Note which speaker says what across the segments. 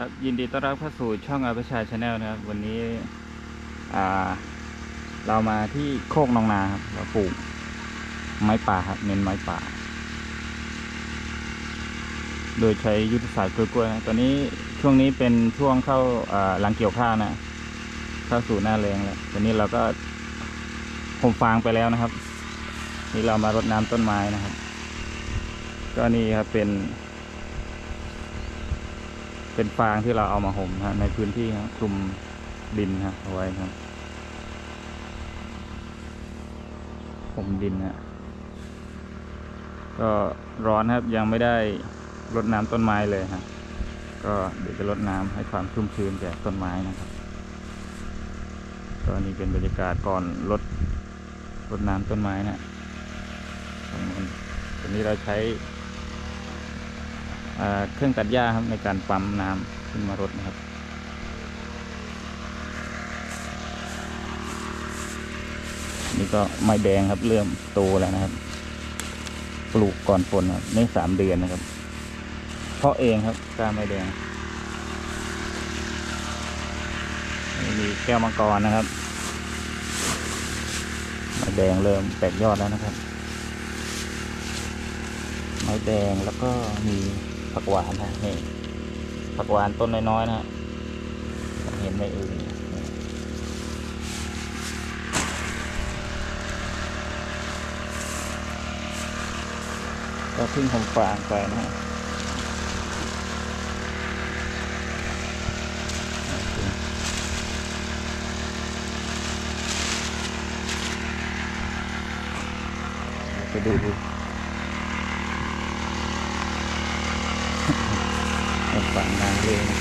Speaker 1: ครับยินดีต้อนรับเข้าสู่ช่องอาประชาชาแนลนะครับ วันนี้อ่า เรามาที่โคกนองนาครับเราปลูกไม้ป่าครับ เน้นไม้ป่า โดยใช้ยุทธศาสตร์กล้วยๆนะตอนนี้ช่วงนี้เป็นช่วงเข้าอ่าหลังเกี่ยวข้าวนะเข้าสู่หน้าแรงแล้วตอนนี้เราก็ห่มฟางไปแล้วนะครับ นี่เรามารดน้ำต้นไม้นะครับ ก็นี่ครับเป็น เป็นฟางที่เราเอามาห่มนะในพื้นที่ครับคลุมดินครับเอาไว้ครับห่มดินนะก็ร้อนครับยังไม่ได้รดน้ำต้นไม้เลยครับก็เดี๋ยวจะรดน้ำให้ความชุ่มชื้นแก่ต้นไม้นะครับก็นี่เป็นบรรยากาศก่อนรดรดน้ำต้นไม้นะตรงนี้เราใช้ เครื่องตัดหญ้าครับในการปั๊มน้ำขึ้นมารดนะครับนี่ก็ไม้แดงครับ เริ่มโตแล้วนะครับ ปลูกก่อนฝนครับในสามเดือนนะครับ เพราะเองครับกล้าไม้แดงนี่มีแก้วมังกรนะครับไม้แดงเริ่มแตกยอดแล้วนะครับ ไม้แดงแล้วก็มี ผักหวานนะนี่ผักหวานต้นน้อยๆนะฮะเห็นไหมเอ่ยก็เพึ่งผมฝางไปนะฮะไปดูดู ฝั่งนาเลยนะ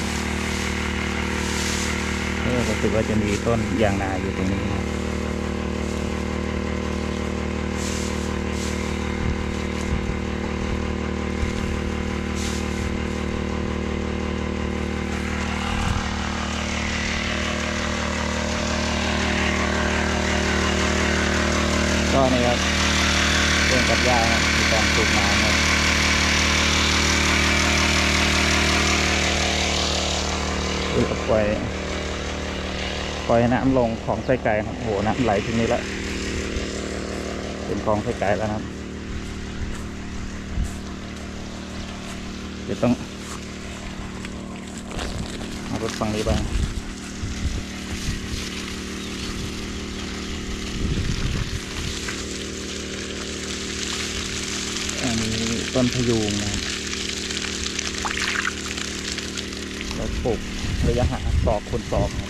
Speaker 1: เออรู้สึกว่าจะมีต้นยางนาอยู่ตรงนี้นะก็นี่ครับเรื่องกับยานะมีการปลูกน้ำนะอ ปล่อยปล่อยน้ำลงของไส้ไก่ครับโอ้โหน้ำไหลทีนี้แล้วเป็นคลองไส้ไก่แล้วนะครับเดี๋ยวต้องเอารถฝั่งนี้บ้างอันนี้ต้นพยูงนะเราปลูก ระยะห่างศอกคูณศอกครับ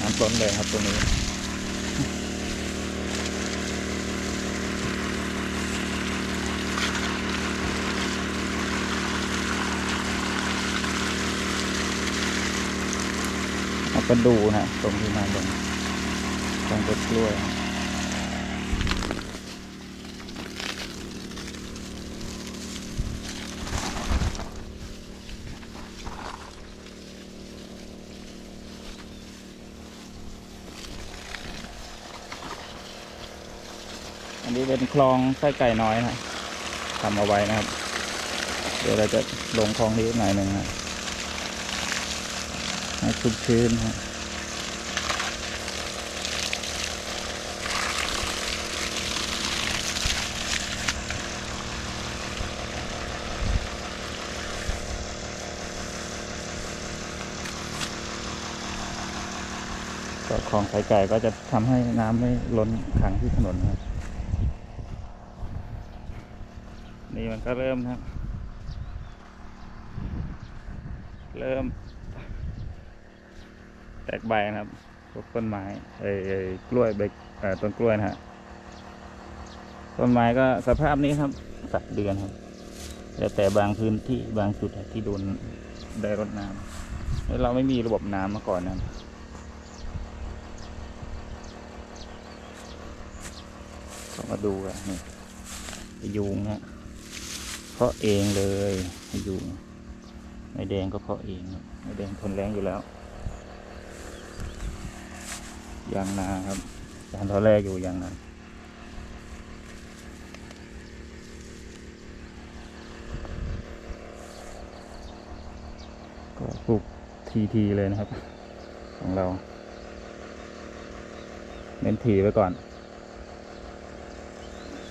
Speaker 1: น้ำต้นเลยครับตรงนี้ เอาก็ดูนะตรงที่มาลงตรงต้นกล้วยอันนี้เป็นคลองไส้ไก่น้อยนะทำเอาไว้นะครับ เดี๋ยวเราจะลงคลองนี้หน่อยหนึ่งนะ ให้ชุ่มชื้นฮะก็คลองสายไก่ก็จะทำให้น้ำไม่ล้นขังที่ถนนครับ นี่มันก็เริ่มครับเริ่ม แตกใบนะครับพวกต้นไม้เอ้ยกล้วยใบต้นกล้วยนะฮะต้นไม้ก็สภาพนี้ครับสักเดือนครับแล้วแต่บางพื้นที่บางจุดที่โดนได้รดน้ำแล้วเราไม่มีระบบน้ำมาก่อนนะก็มาดูกันนี่ยุงฮะเพราะเองเลยยุงไม้แดงก็เพาะเองไม้แดงทนแรงอยู่แล้ว ยางนาครับยางทอแรกอยู่ยางนาก็ปลูกทีทีเลยนะครับ ของเรา เน้นทีไว้ก่อน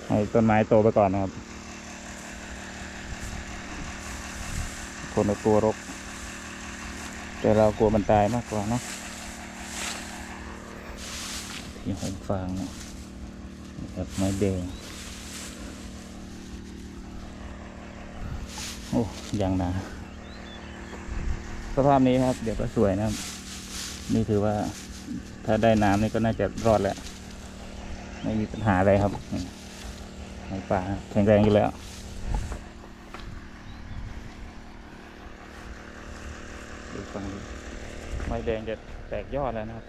Speaker 1: ให้ต้นไม้โตไปก่อนนะครับ คนเรากลัวรก แต่เรากลัวมันตายมากกว่าเนะ ที่หงฟางนี่ยแบบไม้แดง โอ้ยังหนาสภาพนี้ครับ เดี๋ยวก็สวยนะครับ นี่ถือว่าถ้าได้น้ำนี่ก็น่าจะรอดแล้ว ไม่มีปัญหาอะไรครับนี่ไม้ป่าแข็งแรงอยู่แล้วดูฟังไม้แดงจะแตกยอดแล้วนะครับ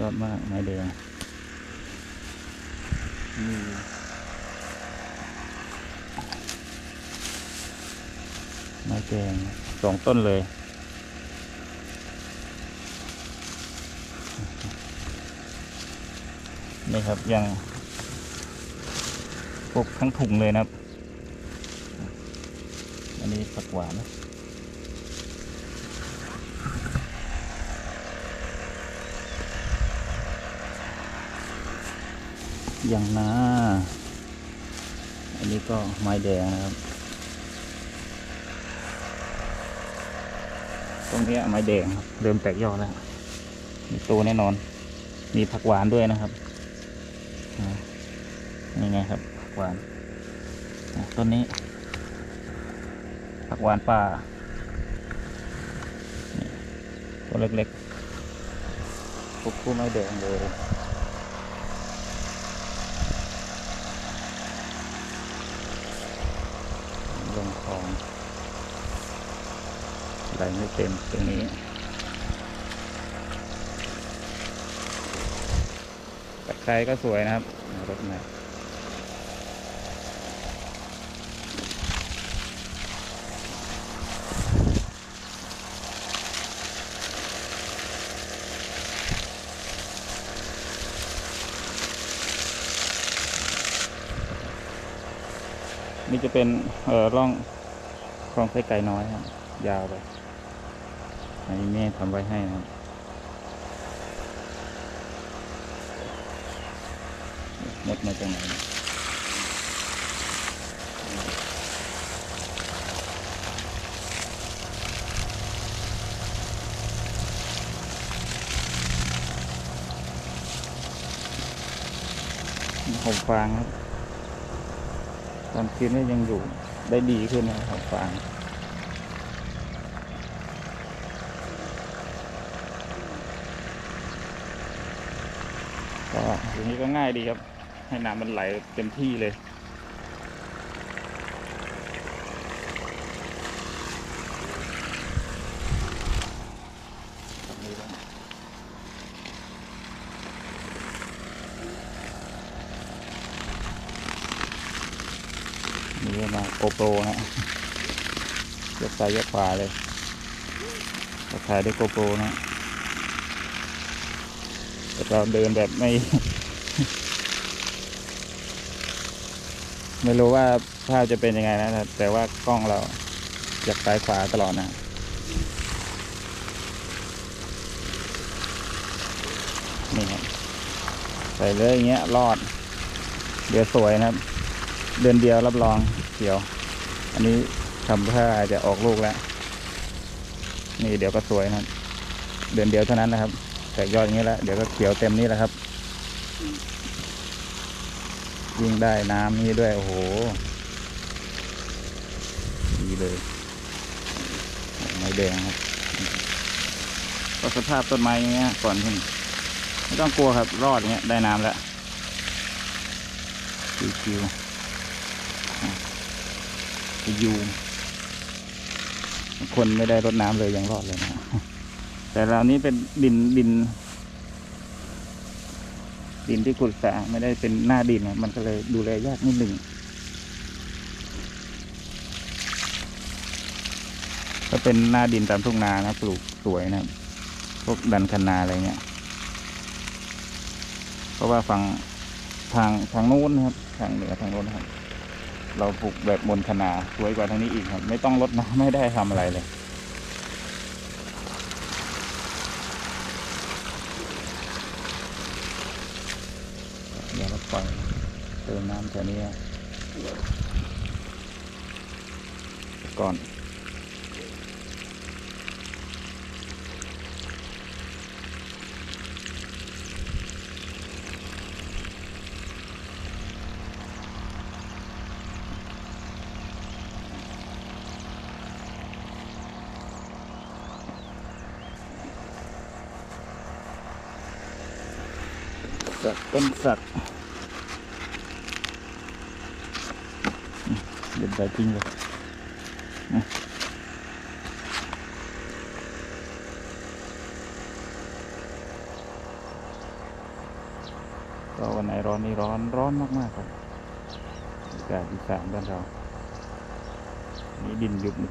Speaker 1: ยอดมากไม้แดงนี่ไม้แดงสองต้นเลย นี่ครับยังปลูกทั้งถุงเลยนะครับ อันนี้ผักหวานนะ อย่างนาอันนี้ก็ไม้แดงนะครับ ตรงนี้ไม้แดงครับ เริ่มแตกยอดแล้ว มีโตแน่นอน มีผักหวานด้วยนะครับนี่ไงครับ ผักหวาน ต้นนี้ ผักหวานป่า ตัวเล็กๆพวกคู่ไม้แดงเลย ลงคลองไหลไม่เต็มตรงนี้ ตะไคร้ก็สวยนะครับรถนะนี่จะเป็นร่อง ลองไส้ไก่น้อยครับยาวไปอันนี้แม่ทำไว้ให้นะครับมดมาจากไหนเนี่ยผมฟางครับ ตอนกินก็ยังอยู่ ได้ดีขึ้นนะครับฟางก็อย่างนี้ก็ง่ายดีครับ ให้น้ำมันไหลเต็มที่เลย โกโปรนะยกซ้ายยกขวาเลยถ่ายด้วยโกโปรนะแต่เราเดินแบบไม่ ไม่รู้ว่าภาพจะเป็นยังไงนะ แต่ว่ากล้องเราอยากซ้ายขวาตลอดนะนี่ครับใส่เลยอย่างเงี้ยรอด เดี๋ยวสวยนะครับ เดือนเดียวรับรอง เขียว อันนี้ทำเพื่อจะออกลูกแล้ว นี่เดี๋ยวก็สวยนะเดือนเดียวเท่านั้นนะครับ แตกยอดอย่างนี้แล้วเดี๋ยวก็เขียวเต็มนี่แหละครับ ยิ่งได้น้ำนี่ด้วย โอ้โห ดีเลย ไม้แดงครับก็สภาพต้นไม้อย่างเงี้ยก่อนขึ้นไม่ต้องกลัวครับ รอดอย่างเงี้ยได้น้ำแล้วคิวๆ ยูคนไม่ได้รดน้ำเลยยังรอดเลยนะแต่เรานี้เป็นดินดิน ดินที่ขุดสระไม่ได้เป็นหน้าดินนะมันก็เลยดูแลยากนิดหนึ่งก็เป็นหน้าดินตามทุ่งนานะปลูกสวยนะพวกดันคะนาอะไรเงี้ยเพราะว่าฝั่งทางทางนู้นนะครับ ทางเหนือทางโน้นครับ เราปลูกแบบบนคะนาสวยกว่าทางนี้อีกครับ ไม่ต้องลดน้ำไม่ได้ทำอะไรเลย เดี๋ยวเราปล่อยเติมน้ำแถวนี้ก่อน สัตว์ต้นสัตว์เด็ดใบทิ้งเลยก็วันไหนร้อนนี่ร้อนร้อนมากๆครับอากาศอีสานบ้านเรา นี่ดินยุบนี่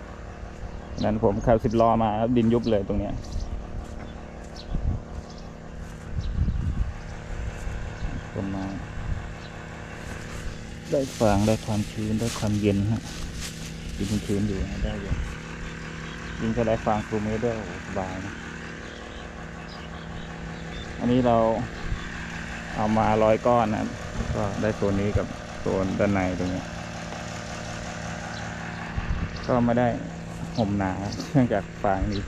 Speaker 1: นั้นผมขับสิบล้อมาดินยุบเลยตรงเนี้ย ต้นไม้ ได้ฟางได้ความชื้นได้ความเย็นฮะดินชื้นอยู่นะได้อยู่ยิ่งถ้าได้ฟางคลุมไว้ด้วยโอ้โหสบายนะอันนี้เราเอามาร้อยก้อนนะครับก็ได้โซนนี้กับโซนด้านในตรงนี้ ก็ไม่ได้ห่มหนาเนื่องจากฟางนี้จะ